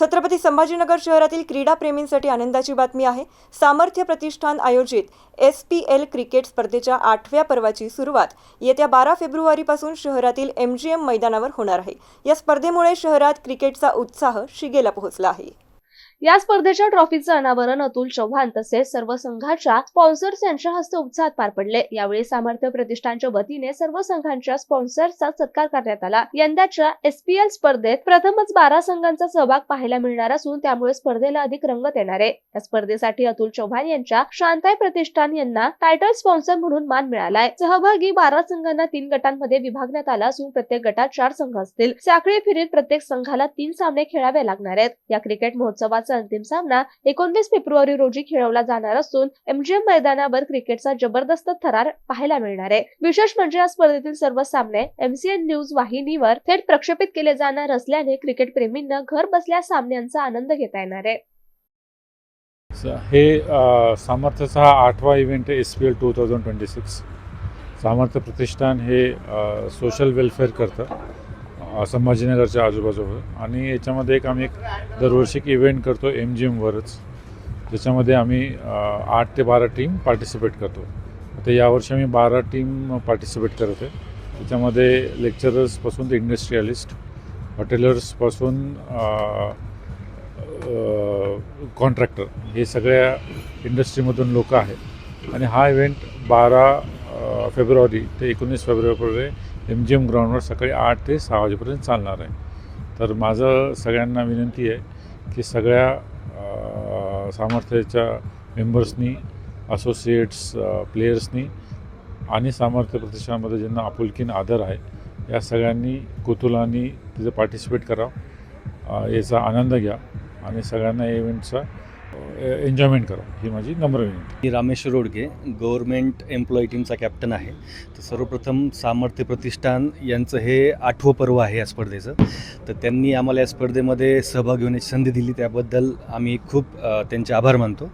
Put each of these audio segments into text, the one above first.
छत्रपती संभाजीनगर शहरातील क्रीडाप्रेमींसाठी आनंदाची बातमी आहे. सामर्थ्य प्रतिष्ठान आयोजित एस पी एल क्रिकेट स्पर्धेच्या आठव्या पर्वाची सुरुवात येत्या बारा फेब्रुवारीपासून शहरातील एम जी एम मैदानावर होणार आहे. या स्पर्धेमुळे शहरात क्रिकेटचा उत्साह शिगेला पोहोचला आहे. या स्पर्धेच्या ट्रॉफीचं अनावरण अतुल चव्हाण तसेच सर्व संघाच्या स्पॉन्सर्स यांच्या हस्ते उत्साहात पार पडले. यावेळी सामर्थ्य प्रतिष्ठानच्या वतीने सर्व संघांच्या स्पॉन्सर्सचा सत्कार करण्यात आला. यंदाच्या एसपीएल स्पर्धेत प्रथमच बारा संघांचा सहभाग पाहायला मिळणार असून त्यामुळे स्पर्धेला अधिक रंगत येणार आहे. या स्पर्धेसाठी अतुल चव्हाण यांच्या शांताय प्रतिष्ठान यांना टायटल स्पॉन्सर म्हणून मान मिळालाय. सहभागी बारा संघांना तीन गटांमध्ये विभागण्यात आला असून प्रत्येक गटात चार संघ असतील. साखळी फेरीत प्रत्येक संघाला तीन सामने खेळावे लागणार आहेत. या क्रिकेट महोत्सवात महोत्सवाचा अंतिम सामना एकोणतीस फेब्रुवारी रोजी खेळवला जाणार असून एमजीएम मैदानावर क्रिकेटचा जबरदस्त थरार पाहायला मिळणार आहे. विशेष म्हणजे या स्पर्धेतील सर्व सामने एमसीएन न्यूज वाहिनीवर थेट प्रक्षेपित केले जाणार असल्याने क्रिकेट प्रेमींना घर बसल्या सामन्यांचा आनंद घेता येणार आहे. हे सामर्थ्याचा हा आठवा इव्हेंट आहे S P L two thousand twenty six Samarthya Pratishthan हे सोशल वेलफेअर करतं. संभाजीनगरच्या आजूबाजूवर. आणि याच्यामध्ये एक आम्ही एक दरवर्षी एक इव्हेंट करतो एम जी एमवरच ज्याच्यामध्ये आम्ही आठ ते बारा टीम पार्टिसिपेट करतो. तर यावर्षी आम्ही बारा टीम पार्टिसिपेट करत आहे. त्याच्यामध्ये लेक्चरर्सपासून ते इंडस्ट्रियलिस्ट हॉटेलर्सपासून कॉन्ट्रॅक्टर हे सगळ्या इंडस्ट्रीमधून लोक आहेत. आणि हा इव्हेंट बारा फेब्रुवारी ते एकोणीस फेब्रुवारीपर्यंत एम जी एम ग्राउंडवर सकाळी आठ ते सहा वाजेपर्यंत चालणार आहे. तर माझं सगळ्यांना विनंती आहे की सगळ्या सामर्थ्याच्या मेंबर्सनी असोसिएट्स प्लेयर्सनी आणि सामर्थ्य प्रतिष्ठानमध्ये ज्यांना आपुलकीन आदर आहे या सगळ्यांनी कुतुलानी तिथं पार्टिसिपेट करा याचा आनंद घ्या आणि सगळ्यांना या इव्हेंटचा एन्जॉयमेंट करा ही माझी नम्र विनंती. मी रामेश रोडगे गव्हर्मेंट एम्प्लॉई टीमचा कॅप्टन आहे. तर सर्वप्रथम सामर्थ्य प्रतिष्ठान यांचं हे आठवं पर्व आहे या स्पर्धेचं. तर त्यांनी आम्हाला या स्पर्धेमध्ये सहभाग घेण्याची संधी दिली त्याबद्दल आम्ही खूप त्यांचे आभार मानतो.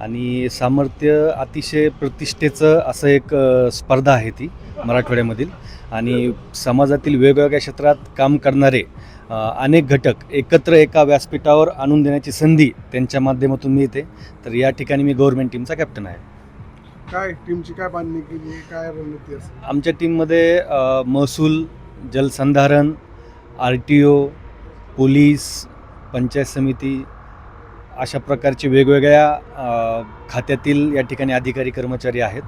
आणि सामर्थ्य अतिशय प्रतिष्ठेचं असं एक स्पर्धा आहे ती मराठवाड्यामधील. आणि समाजातील वेगवेगळ्या क्षेत्रात काम करणारे अनेक घटक एकत्र एका व्यासपीठावर आणून देण्याची संधी त्यांच्या माध्यमातून मिळते. तर या ठिकाणी मी गव्हर्मेंट टीमचा कॅप्टन आहे. काय टीमची काय बांधणी केली? काय रणनीती असेल? आमच्या टीममध्ये अ, महसूल जलसंधारण R T O police panchayat samiti अशा प्रकारचे वेगवेगळ्या खात्यातील या ठिकाणी अधिकारी कर्मचारी आहेत.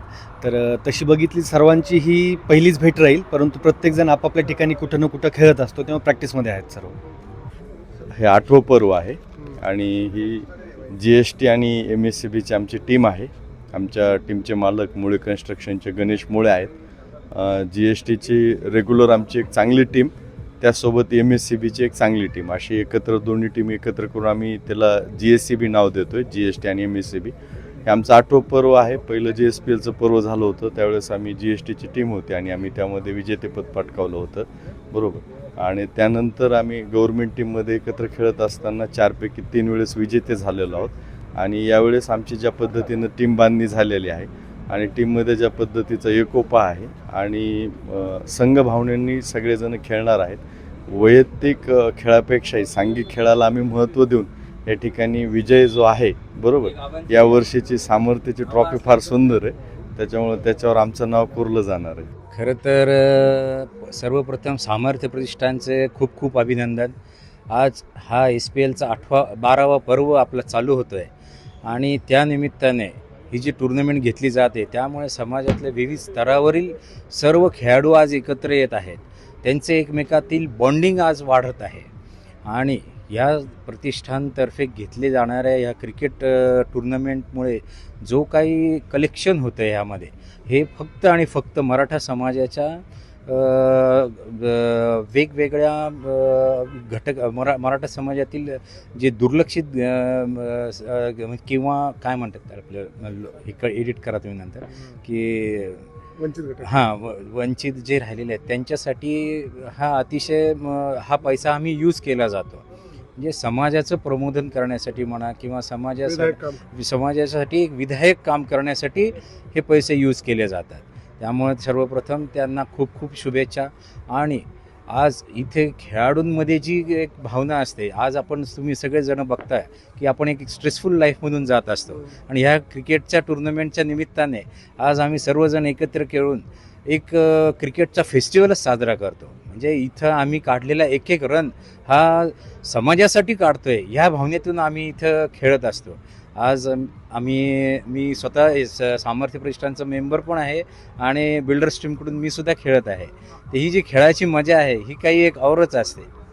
तर तशी बघितली सर्वांची ही पहिलीच भेट राहील परंतु प्रत्येकजण आपापल्या ठिकाणी कुठं ना कुठं खेळत असतो तेव्हा प्रॅक्टिसमध्ये आहेत सर्व. हे आठवं पर्व आहे आणि ही जी एस टी आणि एम एस सी बीची आमची टीम आहे. आमच्या टीमचे मालक मुळे कन्स्ट्रक्शनचे गणेश मुळे आहेत. जी एस टीची रेग्युलर आमची एक चांगली टीम त्यासोबत एम एस सी बीची एक चांगली टीम अशी एकत्र दोन्ही टीम एकत्र करून आम्ही त्याला जी एस सी बी नाव देतो आहे जी एस टी आणि एम एस सी बी हे आमचं आठवं पर्व आहे. पहिलं जी एस पी एलचं पर्व झालं होतं. त्यावेळेस आम्ही जी एस टीची टीम होती आणि आम्ही त्यामध्ये विजेतेपद पटकावलं होतं. बरोबर. आणि त्यानंतर आम्ही गव्हर्मेंट टीममध्ये एकत्र खेळत असताना चारपैकी तीन वेळेस विजेते झालेलो आहोत. आणि यावेळेस आमची ज्या पद्धतीनं टीम बांधणी झालेली आहे आणि टीममध्ये ज्या पद्धतीचा एकोपा आहे आणि अ, संघभावनेनी सगळेजण खेळणार आहेत. वैयक्तिक खेळापेक्षाही सांघिक खेळाला आम्ही महत्त्व देऊन या ठिकाणी विजय जो आहे बरोबर? या वर्षीची सामर्थ्याची ट्रॉफी फार सुंदर आहे. त्याच्यामुळे त्याच्यावर आमचं नाव कोरलं जाणार आहे. खरं तर सर्वप्रथम सामर्थ्य प्रतिष्ठानचे खूप खूप अभिनंदन. आज हा एस पी एलचा आठवा बारावा पर्व आपला चालू होतो आहे आणि त्यानिमित्ताने ही जी टुर्नामेंट घेतली जाते त्यामुळे समाजातल्या विविध स्तरावरील सर्व खेळाडू आज एकत्र येत आहेत. त्यांचे एकमेकातील बॉन्डिंग आज वाढत आहे. आणि या प्रतिष्ठानतर्फे घेतले जाणाऱ्या या क्रिकेट टुर्नामेंटमुळे जो काही कलेक्शन होतं आहे ह्यामध्ये हे फक्त आणि फक्त मराठा समाजाच्या वेगवेगळ्या घटक मरा मराठा समाजातील जे दुर्लक्षित अ, म, स- अ, किंवा काय म्हणतात आपलं हे एडिट करा तुम्ही नंतर की वंचित हां व वंचित जे राहिलेले आहेत त्यांच्यासाठी हा अतिशय म, हा पैसा आम्ही यूज केला जातो. म्हणजे समाजाचं प्रबोधन करण्यासाठी म्हणा किंवा समाजासाठी समाजासाठी एक विधायक काम करण्यासाठी हे पैसे यूज केले जातात. त्यामुळे सर्वप्रथम त्यांना खूप खूप शुभेच्छा. आणि आज इथे खेळाडूंमध्ये जी एक भावना असते आज आपण तुम्ही सगळेजण बघताय की आपण एक स्ट्रेसफुल लाईफमधून जात असतो. आणि ह्या क्रिकेटच्या टुर्नामेंटच्या निमित्ताने आज आम्ही सर्वजण एकत्र खेळून एक क्रिकेटचा फेस्टिवलच साजरा करतो. म्हणजे इथं आम्ही काढलेला एक एक रन हा समाजासाठी काढतोय ह्या भावनेतून आम्ही इथं खेळत असतो. आज आम्ही मी स्वतः स- सामर्थ्य प्रतिष्ठानचा मेंबर पण आहे आणि बिल्डर्स टीमकडून मी सुद्धा खेळत आहे. तर ही जी खेळाची मजा आहे ही काही एक औरच असते.